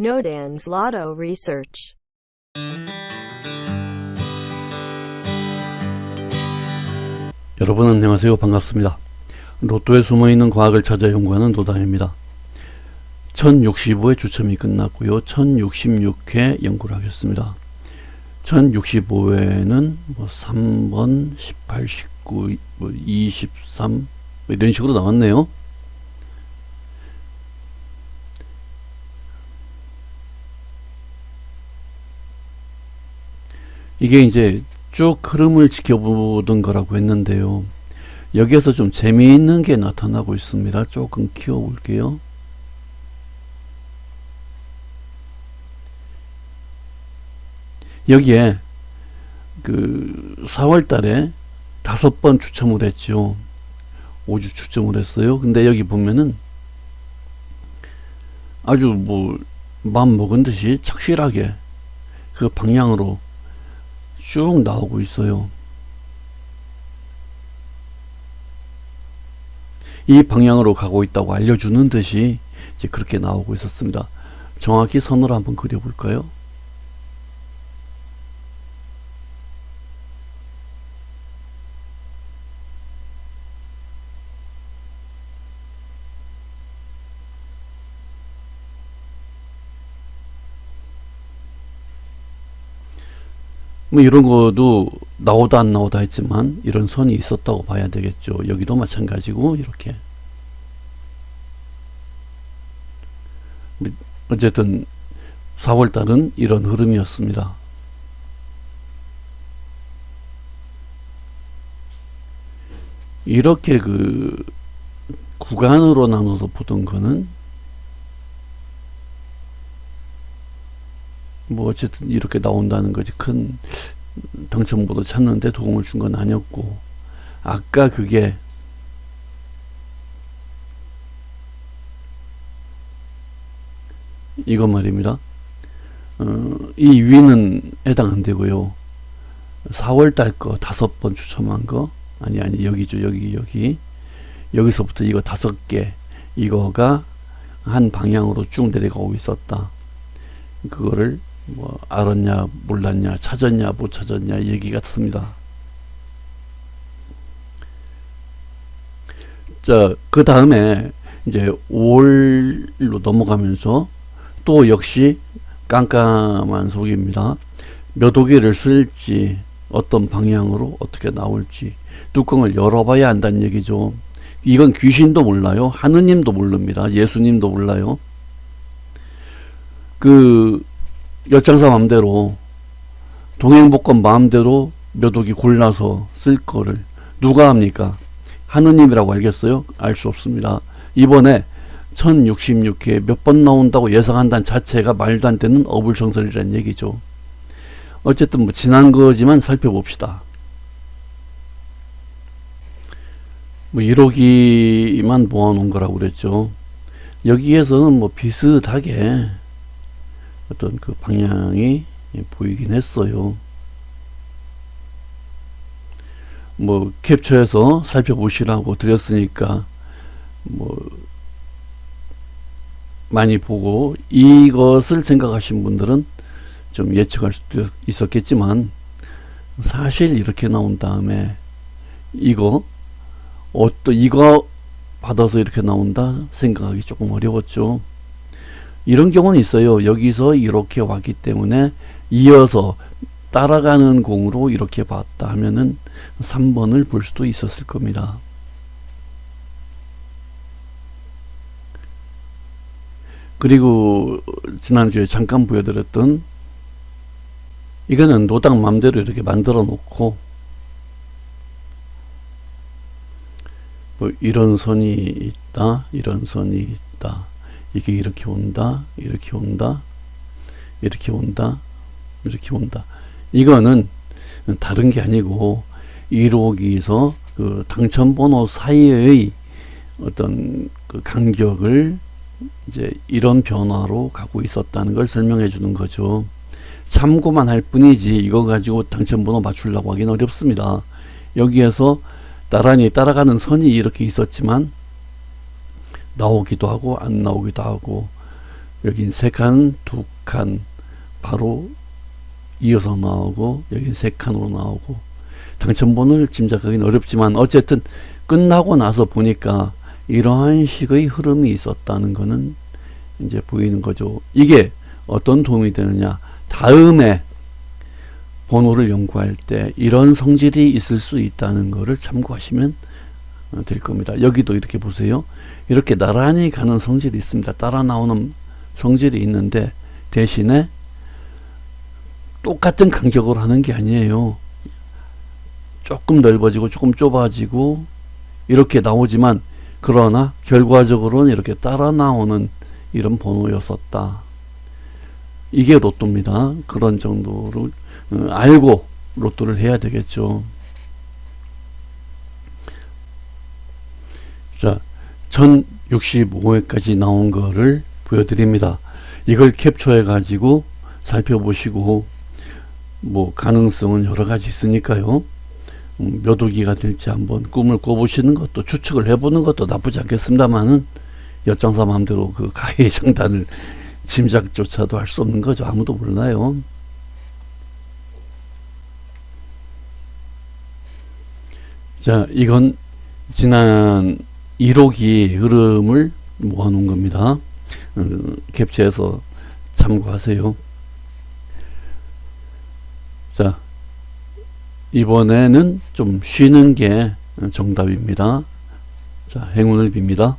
Nodan's Lotto Research. 여러분 안녕하세요. 반갑습니다. 로또에 숨어있는 과학을 찾아 연구하는 노담입니다. 1065회 추첨이 끝났고요. 1066회 연구를 하겠습니다. 1065회는 뭐 3번, 18, 19, 뭐 23, 뭐 이런 식으로 나왔네요. 이게 이제 쭉 흐름을 지켜보던 거라고 했는데요. 여기에서 좀 재미있는 게 나타나고 있습니다. 조금 키워볼게요. 여기에 그 4월 달에 다섯 번 추첨을 했죠. 5주 추첨을 했어요. 근데 여기 보면은 아주 뭐 마음 먹은 듯이 착실하게 그 방향으로 쭉 나오고 있어요. 이 방향으로 가고 있다고 알려주는 듯이 이제 그렇게 나오고 있었습니다. 정확히 선을 한번 그려볼까요? 뭐 이런 것도 나오다 안 나오다 했지만 이런 선이 있었다고 봐야 되겠죠. 여기도 마찬가지고 이렇게 뭐 어쨌든 4월 달은 이런 흐름이었습니다. 이렇게 그 구간으로 나눠서 보던 거는 뭐 어쨌든 이렇게 나온다는 거지 큰 당첨번호 찾는데 도움을 준 건 아니었고 아까 그게 이거 말입니다. 어, 이 위는 해당 안 되고요. 4월 달 거 다섯 번 추첨한 거 아니 아니 여기죠 여기 여기 여기서부터 이거 다섯 개 이거가 한 방향으로 쭉 내려가고 있었다. 그거를 뭐 알았냐 몰랐냐 찾았냐 못 찾았냐 얘기 같습니다. 자, 그 다음에 이제 5월로 넘어가면서 또 역시 깜깜한 속입니다. 몇 호기를 쓸지 어떤 방향으로 어떻게 나올지 뚜껑을 열어봐야 한다는 얘기죠. 이건 귀신도 몰라요. 하느님도 모릅니다. 예수님도 몰라요. 그 엿장사 마음대로 동행복권 마음대로 몇 억이 골라서 쓸 거를 누가 합니까? 하느님이라고 알겠어요? 알 수 없습니다. 이번에 1066회 몇 번 나온다고 예상한다는 자체가 말도 안 되는 어불성설이라는 얘기죠. 어쨌든 뭐 지난 거지만 살펴봅시다. 뭐 1억이만 모아놓은 거라고 그랬죠. 여기에서는 뭐 비슷하게 어떤 그 방향이 보이긴 했어요. 뭐 캡처해서 살펴보시라고 드렸으니까 뭐 많이 보고 이것을 생각하신 분들은 좀 예측할 수도 있었겠지만 사실 이렇게 나온 다음에 이거 어또 이거 받아서 이렇게 나온다 생각하기 조금 어려웠죠. 이런 경우는 있어요. 여기서 이렇게 왔기 때문에 이어서 따라가는 공으로 이렇게 봤다 하면은 3번을 볼 수도 있었을 겁니다. 그리고 지난주에 잠깐 보여드렸던 이거는 노당 맘대로 이렇게 만들어 놓고 뭐 이런 선이 있다 이런 선이 있다 이게 이렇게 온다, 이렇게 온다, 이렇게 온다, 이렇게 온다. 이거는 다른 게 아니고 1호기에서 그 당첨번호 사이의 어떤 그 간격을 이제 이런 변화로 가고 있었다는 걸 설명해 주는 거죠. 참고만 할 뿐이지 이거 가지고 당첨번호 맞추려고 하기는 어렵습니다. 여기에서 나란히 따라가는 선이 이렇게 있었지만 나오기도 하고 안 나오기도 하고 여긴 세 칸, 두 칸 바로 이어서 나오고 여긴 세 칸으로 나오고 당첨번호를 짐작하기는 어렵지만 어쨌든 끝나고 나서 보니까 이러한 식의 흐름이 있었다는 거는 이제 보이는 거죠. 이게 어떤 도움이 되느냐. 다음에 번호를 연구할 때 이런 성질이 있을 수 있다는 거를 참고하시면 어, 될 겁니다. 여기도 이렇게 보세요. 이렇게 나란히 가는 성질이 있습니다. 따라 나오는 성질이 있는데 대신에 똑같은 간격으로 하는 게 아니에요. 조금 넓어지고 조금 좁아지고 이렇게 나오지만 그러나 결과적으로는 이렇게 따라 나오는 이런 번호였었다. 이게 로또입니다. 그런 정도로 어, 알고 로또를 해야 되겠죠. 자, 1065회까지 나온 거를 보여드립니다. 이걸 캡처해 가지고 살펴보시고 뭐 가능성은 여러 가지 있으니까요. 음, 몇 호기가 될지 한번 꿈을 꿔보시는 것도 추측을 해보는 것도 나쁘지 않겠습니다만은 엿장사 마음대로 그 가해 장단을 짐작조차도 할 수 없는 거죠. 아무도 몰라요. 자, 이건 지난 1호기 흐름을 모아놓은 겁니다. 음, 캡처해서 참고하세요. 자, 이번에는 좀 쉬는 게 정답입니다. 자, 행운을 빕니다.